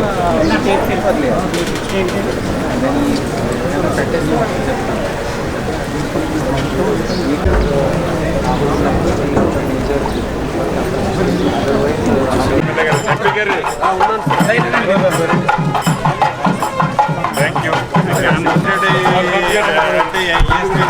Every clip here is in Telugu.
కాగితాలు ఉంటే దాన్ని చేతికి వెళ్ళిపోతుంది దాన్ని పెట్టేసి చెప్తాను థ్యాంక్ యూ అంటే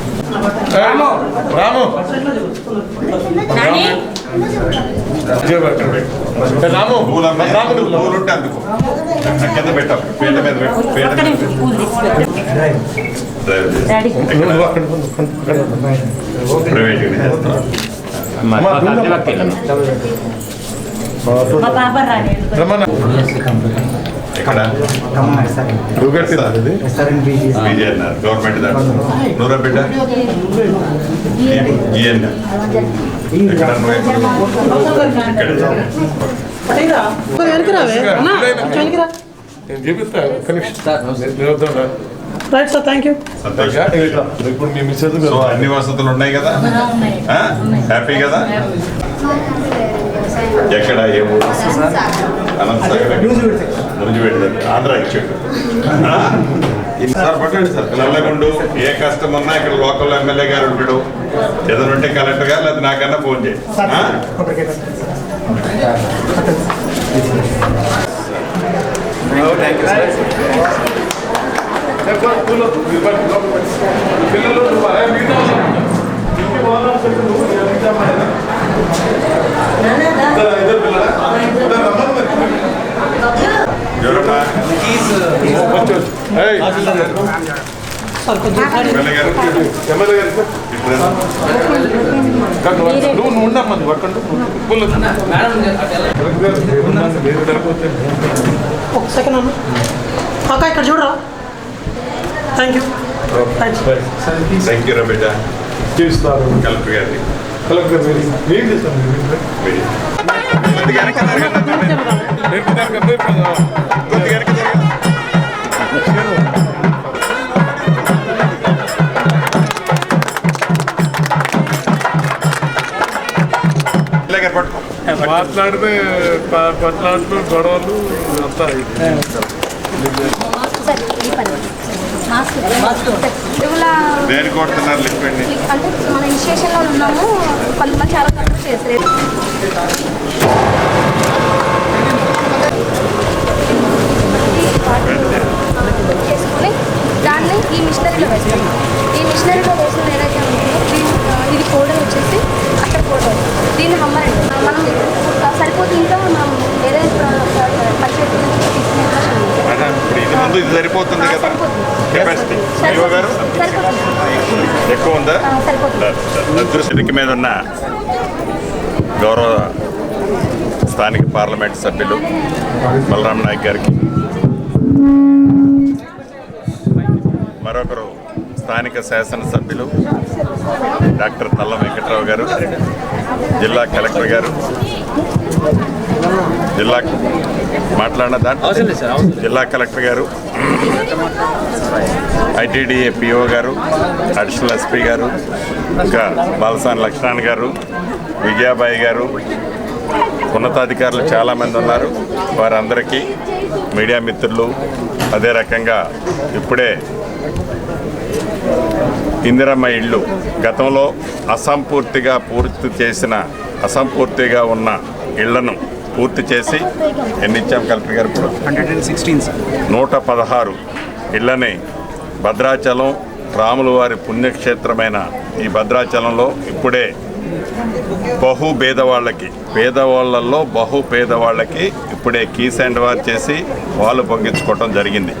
రాము. నాని. రాము. పూలు పూలు ఉంటే అందుకో. కింద పెట్టాం. పీట మీద పెట్టు. పీట ప్రైవేట్ బీజే అన్నారు గవర్నమెంట్ దాంట్లో. నూరా బిడ్డ? ఎక్కడ నువ్వు ఎక్కడ? నేను చూపిస్తా రైట్ సార్ థ్యాంక్ యూ ఇప్పుడు మీ మిస్సెస్ సో అన్ని వసతులు ఉన్నాయి కదా? హ్యాపీ కదా? ఎక్కడ ఏ ఊరు అనంత సాగర్ ముంజుపేట దగ్గర ఆంధ్ర ఇచ్చాడు? సార్ పట్టండి సార్ నల్లగుండు ఏ కష్టం ఉన్నా ఇక్కడ లోకల్ ఎమ్మెల్యే గారు ఉంటాడు ఏదైనా ఉంటే కలెక్టర్ గారు లేదా నాకన్నా ఫోన్ చేయి ఆ? పిల్లలు నువ్వు నువ్వు ఉండమ్మా ఒక సెకండ్ అన్న అక్క ఇక్కడ చూడరా థ్యాంక్ యూ థ్యాంక్ యూ రబిడ్డ చేస్తారు. కలెక్టర్ గారిని. కలెక్టర్ గారు ఏం చేస్తాం మీరు. కొద్దిగా వెనక్కి జరగండి. కొద్దిగా వెనక్కి జరగండి. ఎమ్మెల్యే గారు పట్టుకో. మాట్లాడితే ప- పట్లాట్లు గొడవలు అంతా దేని కొడుతున్నారు లిక్విడ్ని అంటే మన ఇన్స్టిట్యూషన్లో ఉన్నాము. కొంతమంది చాలా తక్కువ చేస్తారు చేసుకొని దాన్ని ఈ మిషనరీలో వేస్తాం. ఈ మిషనరీలో వేసిన ఏదైతే ఉంటుందో దీని ఆ, ఇది పౌడర్ వచ్చేసి అక్కడ పౌడర్ దీన్ని హమ్మర్ అండి మనం ఆ, సరిపోతే ఇంకా మనం ఏదైతే పర్చేట్ తీసుకునే అవకాశం ఉంది. అదే ఇప్పుడు ఇది ముందు ఇది సరిపోతుంది కదా? కెపాసిటీ గారు? ఎక్కువ ఉందా? దృష్టికి మీద ఉన్న గౌరవ స్థానిక పార్లమెంట్ సభ్యులు బలరాం నాయక్ గారికి. మరొకరు స్థానిక శాసనసభ్యులు డాక్టర్ తల్ల వెంకట్రావు గారు జిల్లా కలెక్టర్ గారు. జిల్లా మాట్లాడిన దాంట్లో జిల్లా కలెక్టర్ గారు ఐటీడీఏ పిఓ గారు అడిషనల్ ఎస్పీ గారు ఇంకా బాలసాని లక్ష్మణ్ గారు విజయాబాయి గారు ఉన్నతాధికారులు చాలామంది ఉన్నారు. వారందరికీ మీడియా మిత్రులు అదే రకంగా ఇప్పుడే ఇందిరమ్మ ఇళ్ళు గతంలో అసంపూర్తిగా పూర్తి చేసిన అసంపూర్తిగా ఉన్న ఇళ్ళను పూర్తి చేసి ఎన్ని ఇచ్చాం కలెక్టర్ గారు ఇప్పుడు? హండ్రెడ్ అండ్ సిక్స్టీన్ నూట పదహారు. ఇళ్ళని భద్రాచలం రాముల వారి పుణ్యక్షేత్రమైన ఈ భద్రాచలంలో ఇప్పుడే బహు పేదవాళ్ళకి పేదవాళ్ళల్లో బహు పేదవాళ్ళకి ఇప్పుడే కీస్ అండ్ వార్ చేసి వాళ్ళు పొంగించుకోవటం జరిగింది.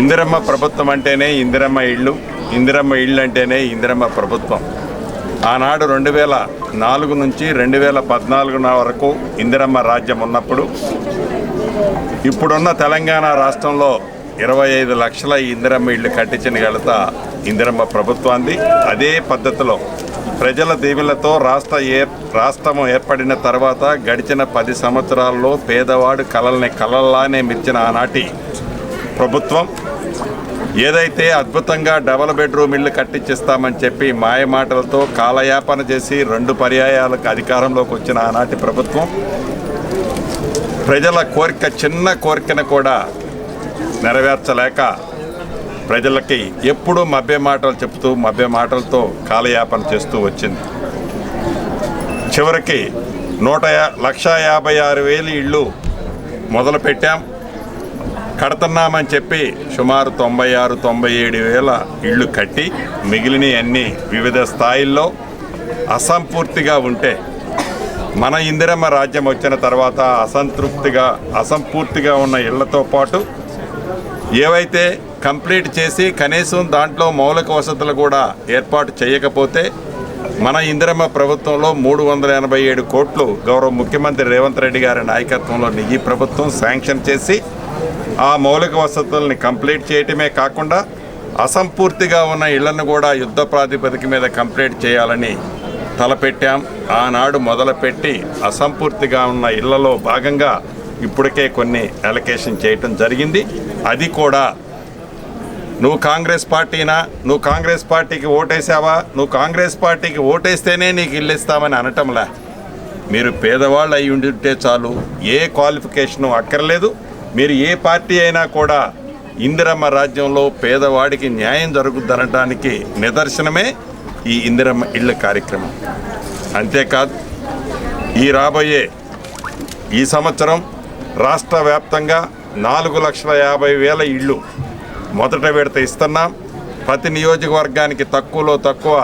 ఇందిరమ్మ ప్రభుత్వం అంటేనే ఇందిరమ్మ ఇళ్ళు ఇందిరమ్మ ఇళ్ళు అంటేనే ఇందిరమ్మ ప్రభుత్వం. ఆనాడు రెండు వేల నాలుగు నుంచి రెండు వేల పద్నాలుగు వరకు ఇందిరమ్మ రాజ్యం ఉన్నప్పుడు ఇప్పుడున్న తెలంగాణ రాష్ట్రంలో ఇరవై ఐదు లక్షల ఇందిరమ్మ ఇళ్ళు కట్టించిన ఘనత ఇందిరమ్మ ప్రభుత్వాన్ని అదే పద్ధతిలో ప్రజల దేవులతో రాష్ట్ర ఏ రాష్ట్రం ఏర్పడిన తర్వాత గడిచిన పది సంవత్సరాల్లో పేదవాడు కలల్ని కలల్లానే మిర్చిన ఆనాటి ప్రభుత్వం. ఏదైతే అద్భుతంగా డబల్ బెడ్రూమ్ ఇల్లు కట్టించిస్తామని చెప్పి మాయ మాటలతో కాలయాపన చేసి రెండు పర్యాయాలకు అధికారంలోకి వచ్చిన ఆనాటి ప్రభుత్వం ప్రజల కోరిక చిన్న కోరికను కూడా నెరవేర్చలేక ప్రజలకి ఎప్పుడూ మభ్య మాటలు చెప్తూ మభ్య మాటలతో కాలయాపన చేస్తూ వచ్చింది. చివరికి నూట లక్ష లక్షా యాభై ఆరు వేలు ఇళ్ళు మొదలుపెట్టాం. కడుతున్నామని చెప్పి సుమారు తొంభై ఆరు తొంభై ఏడు వేల ఇళ్ళు కట్టి మిగిలినవన్నీ వివిధ స్థాయిల్లో అసంపూర్తిగా ఉంటే మన ఇందిరమ్మ రాజ్యం వచ్చిన తర్వాత అసంతృప్తిగా అసంపూర్తిగా ఉన్న ఇళ్ళతో పాటు ఏవైతే కంప్లీట్ చేసి కనీసం దాంట్లో మౌలిక వసతులు కూడా ఏర్పాటు చేయకపోతే మన ఇందిరమ్మ ప్రభుత్వంలో మూడు వందల ఎనభై ఏడు కోట్లు గౌరవ ముఖ్యమంత్రి రేవంత్ రెడ్డి గారి నాయకత్వంలో ఈ ప్రభుత్వం శాంక్షన్ చేసి ఆ మౌలిక వసతుల్ని కంప్లీట్ చేయటమే కాకుండా అసంపూర్తిగా ఉన్న ఇళ్ళను కూడా యుద్ధ ప్రాతిపదిక మీద కంప్లీట్ చేయాలని తలపెట్టాం. ఆనాడు మొదలుపెట్టి అసంపూర్తిగా ఉన్న ఇళ్ళలో భాగంగా ఇప్పటికే కొన్ని అలొకేషన్ చేయటం జరిగింది. అది కూడా నువ్వు కాంగ్రెస్ పార్టీనా? నువ్వు కాంగ్రెస్ పార్టీకి ఓటేసావా? నువ్వు కాంగ్రెస్ పార్టీకి ఓటేస్తేనే నీకు ఇల్లు ఇస్తామని అనటంలా. మీరు పేదవాళ్ళు అయి ఉండి ఉంటే చాలు ఏ క్వాలిఫికేషను అక్కర్లేదు. మీరు ఏ పార్టీ అయినా కూడా ఇందిరమ్మ రాజ్యంలో పేదవాడికి న్యాయం జరుగుద్దనడానికి నిదర్శనమే ఈ ఇందిరమ్మ ఇళ్ళ కార్యక్రమం. అంతేకాదు ఈ రాబోయే ఈ సంవత్సరం రాష్ట్ర వ్యాప్తంగా నాలుగు లక్షల యాభై వేల ఇళ్ళు మొదట విడత ఇస్తున్నాం. ప్రతి నియోజకవర్గానికి తక్కువలో తక్కువ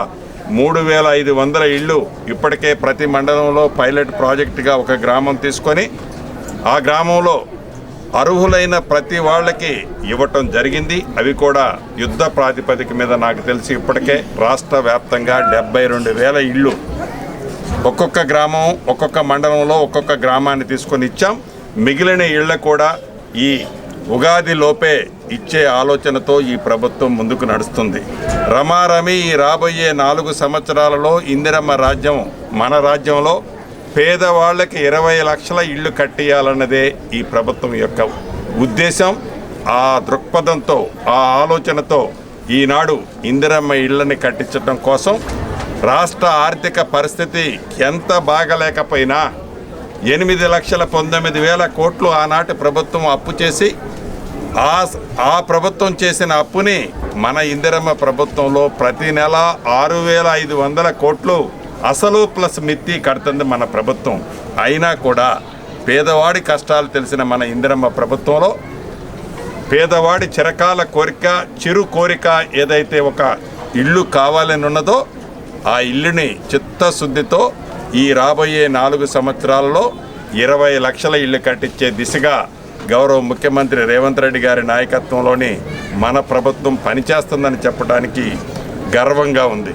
మూడు వేల ఐదు వందల ఇళ్ళు ఇప్పటికే ప్రతి మండలంలో పైలట్ ప్రాజెక్టుగా ఒక గ్రామం తీసుకొని ఆ గ్రామంలో అర్హులైన ప్రతి వాళ్ళకి ఇవ్వటం జరిగింది. అవి కూడా యుద్ధ ప్రాతిపదిక మీద నాకు తెలిసి ఇప్పటికే రాష్ట్ర వ్యాప్తంగా డెబ్బై రెండు వేల ఇళ్ళు ఒక్కొక్క గ్రామం ఒక్కొక్క మండలంలో ఒక్కొక్క గ్రామాన్ని తీసుకొని ఇచ్చాం. మిగిలిన ఇళ్ళ కూడా ఈ ఉగాది లోపే ఇచ్చే ఆలోచనతో ఈ ప్రభుత్వం ముందుకు నడుస్తుంది. రమారమి ఈ రాబోయే నాలుగు సంవత్సరాలలో ఇందిరమ్మ రాజ్యం మన రాజ్యంలో పేదవాళ్ళకి ఇరవై లక్షల ఇళ్ళు కట్టేయాలన్నదే ఈ ప్రభుత్వం యొక్క ఉద్దేశం. ఆ దృక్పథంతో ఆ ఆలోచనతో ఈనాడు ఇందిరమ్మ ఇళ్ళని కట్టించడం కోసం రాష్ట్ర ఆర్థిక పరిస్థితి ఎంత బాగలేకపోయినా ఎనిమిది లక్షల పంతొమ్మిది వేల కోట్లు ఆనాటి ప్రభుత్వం అప్పు చేసి ఆ ఆ ప్రభుత్వం చేసిన అప్పుని మన ఇందిరమ్మ ప్రభుత్వంలో ప్రతి నెల ఆరు వేల ఐదు వందల కోట్లు అసలు ప్లస్ మిత్తి కడుతుంది మన ప్రభుత్వం. అయినా కూడా పేదవాడి కష్టాలు తెలిసిన మన ఇందిరమ్మ ప్రభుత్వంలో పేదవాడి చిరకాల కోరిక చిరు కోరిక ఏదైతే ఒక ఇల్లు కావాలని ఉన్నదో ఆ ఇల్లుని చిత్తశుద్ధితో ఈ రాబోయే నాలుగు సంవత్సరాలలో ఇరవై లక్షల ఇల్లు కట్టించే దిశగా గౌరవ ముఖ్యమంత్రి రేవంత్ రెడ్డి గారి నాయకత్వంలోని మన ప్రభుత్వం పనిచేస్తుందని చెప్పడానికి గర్వంగా ఉంది.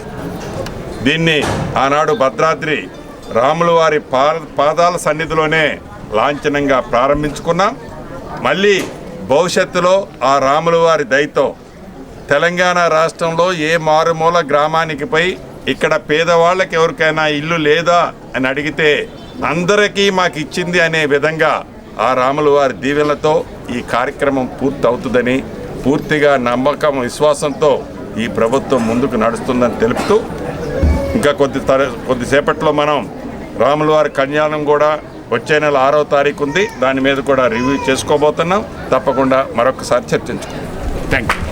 దీన్ని ఆనాడు భద్రాద్రి రాముల వారి పాదాల సన్నిధిలోనే లాంఛనంగా ప్రారంభించుకున్నాం. మళ్ళీ భవిష్యత్తులో ఆ రాముల వారి దయతో తెలంగాణ రాష్ట్రంలో ఏ మారుమూల గ్రామానికి పోయి ఇక్కడ పేదవాళ్ళకి ఎవరికైనా ఇల్లు లేదా అని అడిగితే అందరికీ మాకు ఇచ్చింది అనే విధంగా ఆ రాముల వారి దీవెనలతో ఈ కార్యక్రమం పూర్తి అవుతుందని పూర్తిగా నమ్మకం విశ్వాసంతో ఈ ప్రభుత్వం ముందుకు నడుస్తుందని తెలుపుతూ ఇంకా కొద్ది కొద్దిసేపట్లో మనం రాములవారి కళ్యాణం కూడా వచ్చే నెల ఆరో తారీఖు ఉంది. దాని మీద కూడా రివ్యూ చేసుకోబోతున్నాం. తప్పకుండా మరొకసారి చర్చించుకుందాం. Thank you